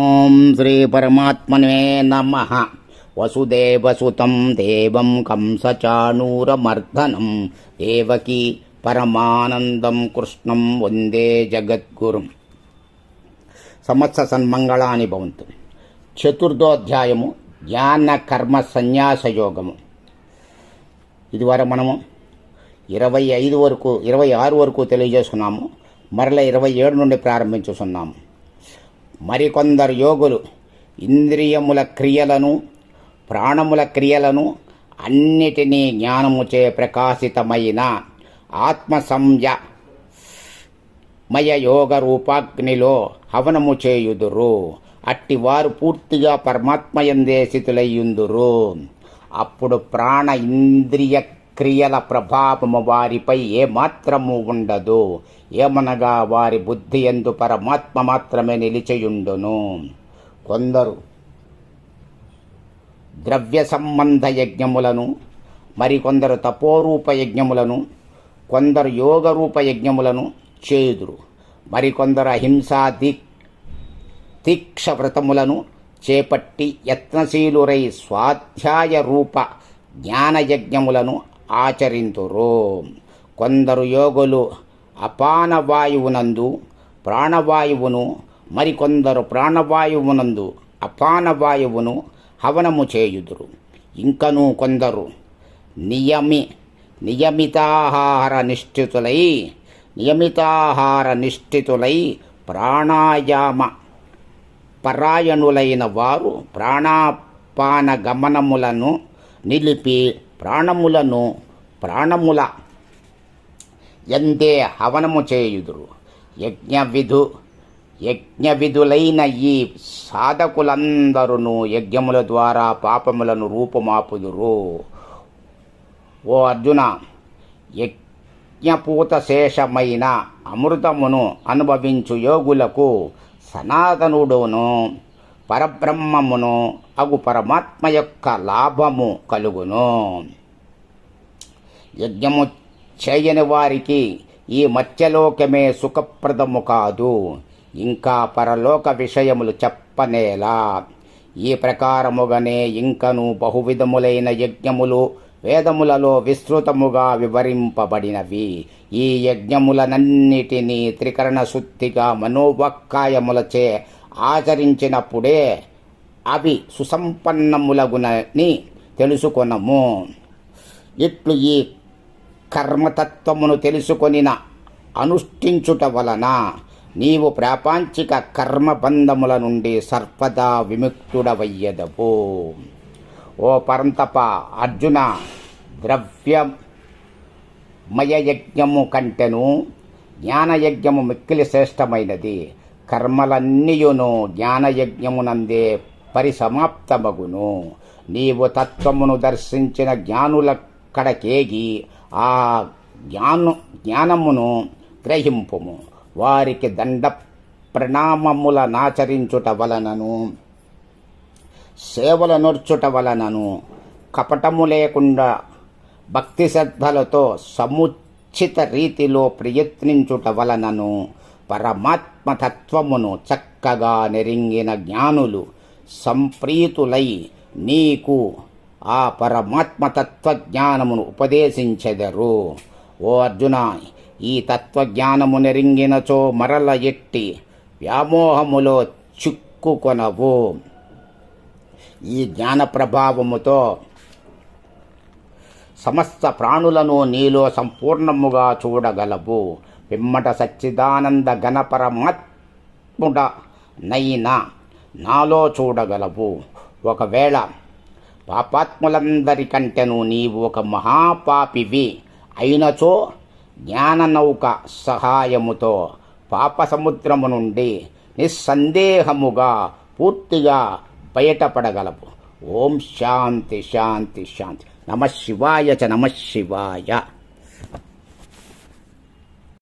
ఓం శ్రీ పరమాత్మనే నమ. వసుదేవసుతం దేవం కంసచాణూరమర్దనం. దేవకీ పరమానందం కృష్ణం వందే జగద్గురుం. సమస్త సన్మంగళాని భవంతు. చతుర్థోధ్యాయము జ్ఞాన కర్మ సన్యాస యోగము ఇదివరకు మనము ఇరవై ఐదు వరకు ఇరవై ఆరు వరకు తెలియజేసుకున్నాము. మరల ఇరవై ఏడు నుండి ప్రారంభించుకున్నాము మరికొందరు యోగులు ఇంద్రియముల క్రియలను ప్రాణముల క్రియలను అన్నిటినీ జ్ఞానముచే ప్రకాశితమైన ఆత్మ మయ యోగ రూపాగ్నిలో హవనము చేయుదురు. అట్టివారు పూర్తిగా పరమాత్మయందే స్థితులయ్యుందురు. అప్పుడు ప్రాణ ఇంద్రియ క్రియల ప్రభావము వారిపై ఏమాత్రము ఉండదు. ఏమనగా వారి బుద్ధి ఎందు పరమాత్మ మాత్రమే నిలిచియుండును. కొందరు ద్రవ్య సంబంధ యజ్ఞములను మరికొందరు తపోరూప యజ్ఞములను కొందరు యోగరూప యజ్ఞములను చేయుదురు. మరికొందరు అహింసా దీ దీక్ష వ్రతములను చేపట్టి యత్నశీలురై స్వాధ్యాయ రూప జ్ఞానయజ్ఞములను ఆచరింతురు. కొందరు యోగులు అపానవాయువునందు ప్రాణవాయువును మరికొందరు ప్రాణవాయువునందు అపానవాయువును హవనము చేయుదురు. ఇంకను కొందరు నియమి నియమితాహార నిష్ఠితులై నియమితాహార నిష్ఠితులై ప్రాణాయామ పరాయణులైన వారు ప్రాణాపాన గమనములను నిలిపి ప్రాణములను ప్రాణముల ఎందే హవనము చేయుదురు. యజ్ఞ విధు యజ్ఞ విధులైన ఈ సాధకులందరూ యజ్ఞముల ద్వారా పాపములను రూపుమాపుదురు. ఓ అర్జున యజ్ఞపూత శేషమైన అమృతమును అనుభవించు యోగులకు సనాతనుడును పరబ్రహ్మమును అగు పరమాత్మ యొక్క లాభము కలుగును. యజ్ఞము చేయని వారికి ఈ మత్స్యలోకమే సుఖప్రదము కాదు. ఇంకా పరలోక విషయములు చెప్పనేలా. ఈ ప్రకారముగానే ఇంకను బహువిధములైన యజ్ఞములు వేదములలో విస్తృతముగా వివరింపబడినవి. ఈ యజ్ఞములనన్నిటినీ త్రికరణ శుద్ధిగా మనోవక్కాయములచే ఆచరించినప్పుడే అవి సుసంపన్నములగునని తెలుసుకొనము. ఇట్లు ఈ కర్మతత్వమును తెలుసుకొనిన అనుష్ఠించుట వలన నీవు ప్రాపంచిక కర్మబంధముల నుండి సర్వదా విముక్తుడవయ్యదవు. ఓ పరంతప అర్జున ద్రవ్యమయయజ్ఞము కంటెను జ్ఞానయజ్ఞము మిక్కిలి శ్రేష్టమైనది. కర్మలన్నీయును జ్ఞానయజ్ఞమునందే పరిసమాప్తమగును. నీవు తత్వమును దర్శించిన జ్ఞానుల కడకేగి ఆ జ్ఞాను జ్ఞానమును గ్రహింపుము. వారికి దండ ప్రణామముల నాచరించుట వలనను సేవల నొర్చుట వలనను కపటము లేకుండా భక్తి శ్రద్ధలతో సముచిత రీతిలో ప్రయత్నించుట వలనను పరమాత్మతత్వమును చక్కగా నెరింగిన జ్ఞానులు సంప్రీతులై నీకు ఆ పరమాత్మతత్వజ్ఞానమును ఉపదేశించెదరు. ఓ అర్జున ఈ తత్వజ్ఞానము నెరింగినచో మరల ఎట్టి వ్యామోహములో చిక్కుకొనవు. ఈ జ్ఞాన ప్రభావముతో సమస్త ప్రాణులను నీలో సంపూర్ణముగా చూడగలవు. పిమ్మట సచ్చిదానంద గణపరమాత్ముడ నైనా నాలో చూడగలవు. ఒకవేళ పాపాత్ములందరికంటెను నీవు ఒక మహాపాపివి అయినచో జ్ఞాననౌక సహాయముతో పాప సముద్రము నుండి నిస్సందేహముగా పూర్తిగా బయటపడగలవు. ఓం శాంతి శాంతి శాంతి. నమ శివాయ చ నమ శివాయ.